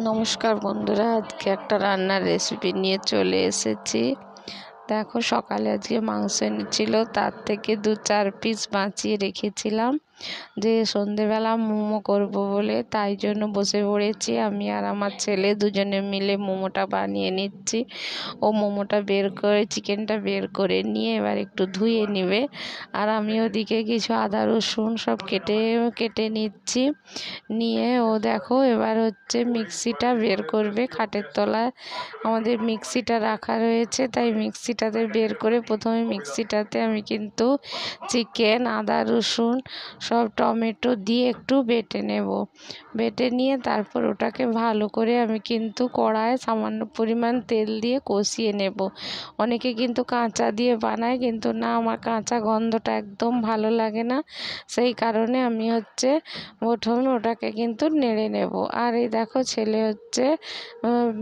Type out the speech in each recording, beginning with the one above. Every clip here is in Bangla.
নমস্কার বন্ধুরা, আজকে একটা রান্নার রেসিপি নিয়ে চলে এসেছি। দেখো সকালে আজকে মাংস এনেছিল, তার থেকে দু চার পিস বাঁচিয়ে রেখেছিলাম। যে সন্ধেবেলা মোমো করব বলে, তাই জন্য বসে পড়েছি। আমি আর আমার ছেলে দুজনে মিলে মোমোটা বানিয়ে নিচ্ছি। ও মোমোটা বের করে, চিকেনটা বের করে নিয়ে এবার একটু ধুয়ে নেবে। আর আমি ওদিকে কিছু আদা, রসুন সব কেটে কেটে নিচ্ছি। নিয়ে ও দেখো এবার হচ্ছে মিক্সিটা বের করবে। খাটের তলায় আমাদের মিক্সিটা রাখা রয়েছে, তাই মিক্সিটাতে বের করে প্রথমে মিক্সিটাতে আমি কিন্তু চিকেন, আদা, রসুন সব টমেটো দিয়ে একটু বেটে নেব। বেটে নিয়ে তারপর ওটাকে ভালো করে আমি কিন্তু কড়ায় সামান্য পরিমাণ তেল দিয়ে কষিয়ে নেব। অনেকে কিন্তু কাঁচা দিয়ে বানায়, কিন্তু না, আমার কাঁচা গন্ধটা একদম ভালো লাগে না। সেই কারণে আমি হচ্ছে প্রথমে ওটাকে কিন্তু নেড়ে নেব। আর এই দেখো ছেলে হচ্ছে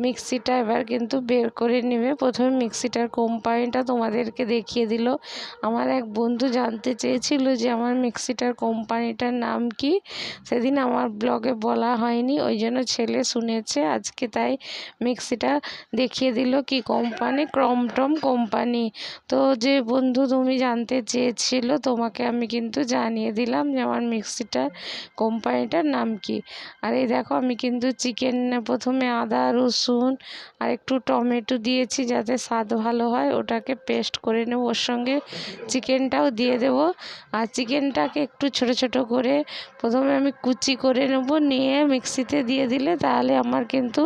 মিক্সিটা এবার কিন্তু বের করে নেবে। প্রথমে মিক্সিটার কোম্পানিটা তোমাদেরকে দেখিয়ে দিল। আমার এক বন্ধু জানতে চেয়েছিল যে আমার মিক্সিটার কোম্পানিটার নাম কি? সেদিন আমার ব্লগে বলা হয়নি, ওই জন্য ছেলে শুনেছে, আজকে তাই মিক্সিটা দেখিয়ে দিল কি কোম্পানি, ক্রমটম কোম্পানি। তো যে বন্ধু তুমি জানতে চেয়েছিল, তোমাকে আমি কিন্তু জানিয়ে দিলাম যে আমার মিক্সিটার কোম্পানিটার নাম কি। আর এই দেখো, আমি কিন্তু চিকেন, প্রথমে আদা, রসুন আর একটু টমেটো দিয়েছি যাতে স্বাদ ভালো হয়, ওটাকে পেস্ট করে নেব। ওর সঙ্গে চিকেনটাও দিয়ে দেব। আর চিকেনটাকে একটু ছোট ছোট করে প্রথমে আমি কুচি করে নেব, নিয়ে মিক্সিতে দিয়ে দিলে তাহলে আমার কিন্তু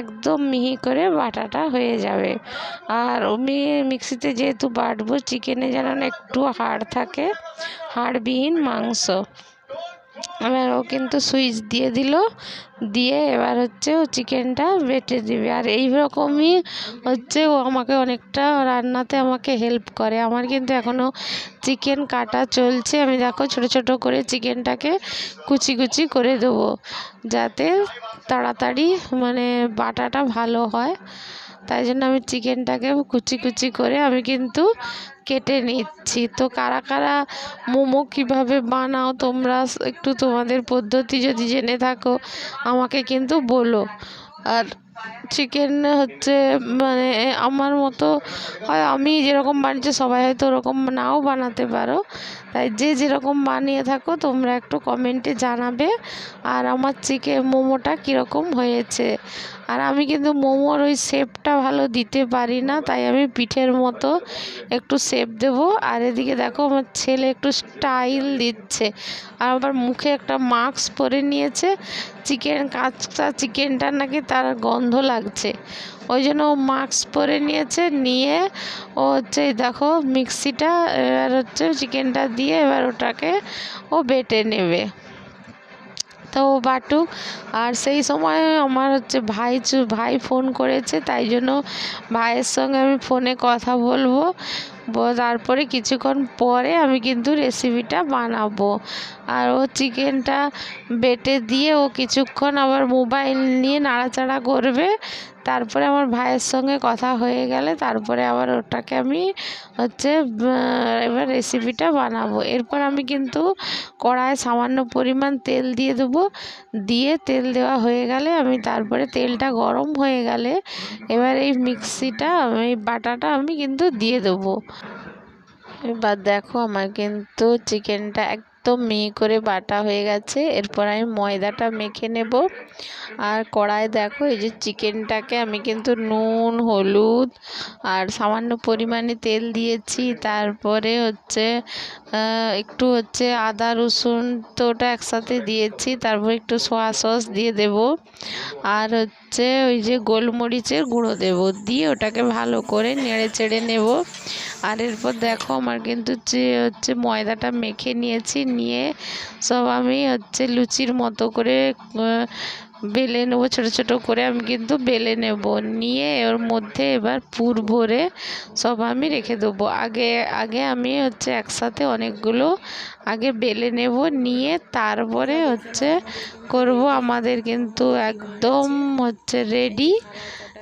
একদম মিহি করে বাটাটা হয়ে যাবে। আর আমি মিক্সিতে যেহেতু বাটবো, চিকেনে যেন একটু হাড় থাকে, হাড়বিহীন মাংস। এবার ও কিন্তু সুইচ দিয়ে দিল, দিয়ে এবার হচ্ছে ও চিকেনটা বেটে দিবে। আর এই রকমই হচ্ছে ও আমাকে অনেকটা রান্নাতে আমাকে হেল্প করে। আমার কিন্তু এখনও চিকেন কাটা চলছে। আমি দেখো ছোট ছোট করে চিকেনটাকে কুচি কুচি করে দেবো, যাতে তাড়াতাড়ি মানে বাটাটা ভালো হয়। তাই জন্য আমি চিকেনটাকে কুচি কুচি করে আমি কিন্তু কেটে নিচ্ছি। তো কারা কারা মোমো কীভাবে বানাও তোমরা একটু তোমাদের পদ্ধতি যদি জেনে থাকো, আমাকে কিন্তু বলো। আর চিকেন হচ্ছে মানে আমার মতো হয় আমি যেরকম বানিয়েছি সবাই হয়তো ওরকম নাও বানাতে পারো। তাই যে যেরকম বানিয়ে থাকো তোমরা একটু কমেন্টে জানাবে। আর আমার চিকেন মোমোটা কীরকম হয়েছে? আর আমি কিন্তু মোমোর ওই শেপটা ভালো দিতে পারি না, তাই আমি পিঠের মতো একটু শেপ দেব। আর এদিকে দেখো আমার ছেলে একটু স্টাইল দিচ্ছে। আর আবার মুখে একটা মাস্ক পরে নিয়েছে। চিকেন, কাঁচা চিকেনটা নাকি তার গন্ধ লাগছে। ওই জন্য ও মাস্ক পরে নিয়েছে, নিয়ে ও হচ্ছে, দেখো মিক্সিটা, এবার হচ্ছে চিকেনটা দিয়ে এবার ওটাকে ও বেটে নেবে। ও বাটুক। আর সেই সময় আমার হচ্ছে ভাই ভাই ফোন করেছে, তাই জন্য ভাইয়ের সঙ্গে আমি ফোনে কথা বলব। তারপরে কিছুক্ষণ পরে আমি কিন্তু রেসিপিটা বানাবো। আর ও চিকেনটা বেটে দিয়ে ও কিছুক্ষণ আবার মোবাইল নিয়ে নাড়াচাড়া করবে। তারপরে আমার ভাইয়ের সঙ্গে কথা হয়ে গেলে তারপরে আবার ওটাকে আমি হচ্ছে এবার রেসিপিটা বানাবো। এরপর আমি কিন্তু কড়ায় সামান্য পরিমাণ তেল দিয়ে দেবো। দিয়ে তেল দেওয়া হয়ে গেলে আমি তারপরে তেলটা গরম হয়ে গেলে এবার এই মিক্সিটা এই বাটাটা আমি কিন্তু দিয়ে দেবো। এবার দেখো আমার কিন্তু চিকেনটা একদম মিহি করে বাটা হয়ে গেছে। এরপর আমি ময়দাটা মেখে নেব। আর কড়াই দেখো, এই যে চিকেনটাকে আমি কিন্তু নুন, হলুদ আর সামান্য পরিমাণে তেল দিয়েছি। তারপরে হচ্ছে একটু হচ্ছে আদা রসুন তো ওটা একসাথে দিয়েছি। তারপর একটু সোয়া সস দিয়ে দেব। আর হচ্ছে ওই যে গোলমরিচের গুঁড়ো দেব। দিয়ে ওটাকে ভালো করে নেড়ে চেড়ে নেব। আর এরপর দেখো আমার কিন্তু যে হচ্ছে ময়দাটা মেখে নিয়েছি, নিয়ে সব আমি হচ্ছে লুচির মতো করে বেলে নেব, ছোটো ছোটো করে আমি কিন্তু বেলে নেব। নিয়ে ওর মধ্যে এবার পুর ভরে সব আমি রেখে দেবো। আগে আগে আমি হচ্ছে একসাথে অনেকগুলো আগে বেলে নেব, নিয়ে তারপরে হচ্ছে করব। আমাদের কিন্তু একদম হচ্ছে রেডি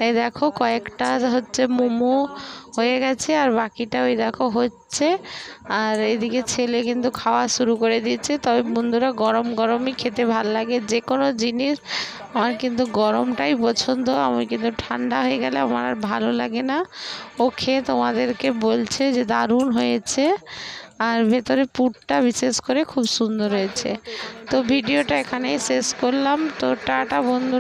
এই দেখো কয়েকটা হচ্ছে মোমো হয়ে গেছে, আর বাকিটা ওই দেখো হচ্ছে। আর এদিকে ছেলে কিন্তু খাওয়া শুরু করে দিয়েছে। তবে বন্ধুরা, গরম গরমই খেতে ভালো লাগে। যে কোনো জিনিস আমার কিন্তু গরমটাই পছন্দ। আমি কিন্তু ঠান্ডা হয়ে গেলে আমার আর ভালো লাগে না। ও খেয়ে তোমাদেরকে বলছে যে দারুণ হয়েছে। আর ভেতরে পুরটা বিশেষ করে খুব সুন্দর হয়েছে। তো ভিডিওটা এখানেই শেষ করলাম। তো টাটা বন্ধু